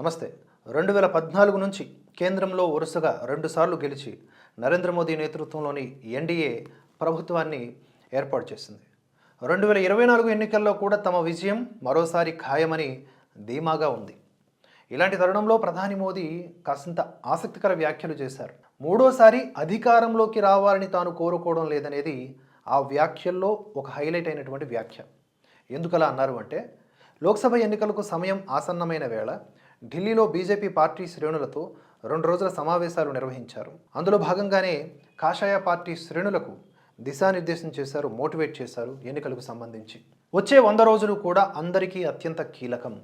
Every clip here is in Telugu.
నమస్తే. రెండు వేల పద్నాలుగు నుంచి కేంద్రంలో వరుసగా రెండుసార్లు గెలిచి నరేంద్ర మోదీ నేతృత్వంలోని ఎన్డీఏ ప్రభుత్వాన్ని ఏర్పాటు చేసింది. రెండు వేల ఇరవై నాలుగు ఎన్నికల్లో కూడా తమ విజయం మరోసారి ఖాయమని ధీమాగా ఉంది. ఇలాంటి తరుణంలో ప్రధాని మోదీ కాసింత ఆసక్తికర వ్యాఖ్యలు చేశారు. మూడోసారి అధికారంలోకి రావాలని తాను కోరుకోవడం లేదనేది ఆ వ్యాఖ్యల్లో ఒక హైలైట్ అయినటువంటి వ్యాఖ్య. ఎందుకలా అన్నారు అంటే లోక్సభ ఎన్నికలకు సమయం ఆసన్నమైన వేళ ఢిల్లీలో బీజేపీ పార్టీ శ్రేణులతో రెండు రోజుల సమావేశాలు నిర్వహించారు. అందులో భాగంగానే కాషాయ పార్టీ శ్రేణులకు దిశానిర్దేశం చేశారు మోటివేట్ చేశారు ఎన్నికలకు సంబంధించి. వచ్చే వంద రోజులు కూడా అందరికీ అత్యంత కీలకం.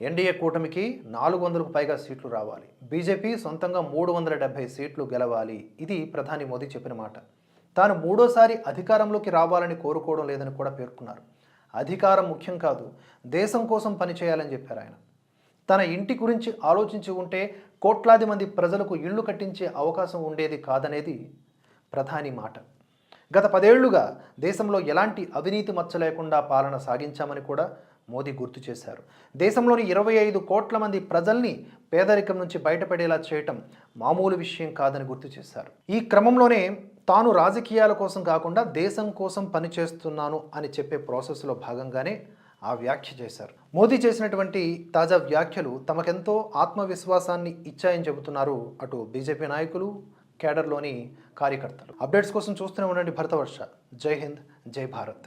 ఎన్డీఏ కూటమికి నాలుగు వందలకు పైగా సీట్లు రావాలి. బీజేపీ సొంతంగా మూడు వందల డెబ్బై సీట్లు గెలవాలి. ఇది ప్రధాని మోదీ చెప్పిన మాట. తాను మూడోసారి అధికారంలోకి రావాలని కోరుకోవడం లేదని కూడా పేర్కొన్నారు. అధికారం ముఖ్యం కాదు దేశం కోసం పనిచేయాలని చెప్పారు ఆయన. తన ఇంటి గురించి ఆలోచించి ఉంటే కోట్లాది మంది ప్రజలకు ఇళ్ళు కట్టించే అవకాశం ఉండేది కాదనేది ప్రధాని మాట. గత పదేళ్ళుగా దేశంలో ఎలాంటి అవినీతి మచ్చ లేకుండా పాలన సాగించామని కూడా మోదీ గుర్తు చేశారు. దేశంలోని ఇరవై ఐదు కోట్ల మంది ప్రజల్ని పేదరికం నుంచి బయటపడేలా చేయటం మామూలు విషయం కాదని గుర్తు చేశారు. ఈ క్రమంలోనే తాను రాజకీయాల కోసం కాకుండా దేశం కోసం పనిచేస్తున్నాను అని చెప్పే ప్రాసెస్లో భాగంగానే ఆ వ్యాఖ్య చేశారు. మోదీ చేసినటువంటి తాజా వ్యాఖ్యలు తమకెంతో ఆత్మవిశ్వాసాన్ని ఇచ్చాయని చెబుతున్నారు అటు బీజేపీ నాయకులు కేడర్లోని కార్యకర్తలు. అప్డేట్స్ కోసం చూస్తూనే ఉండండి భరతవర్ష. జై హింద్ జై భారత్.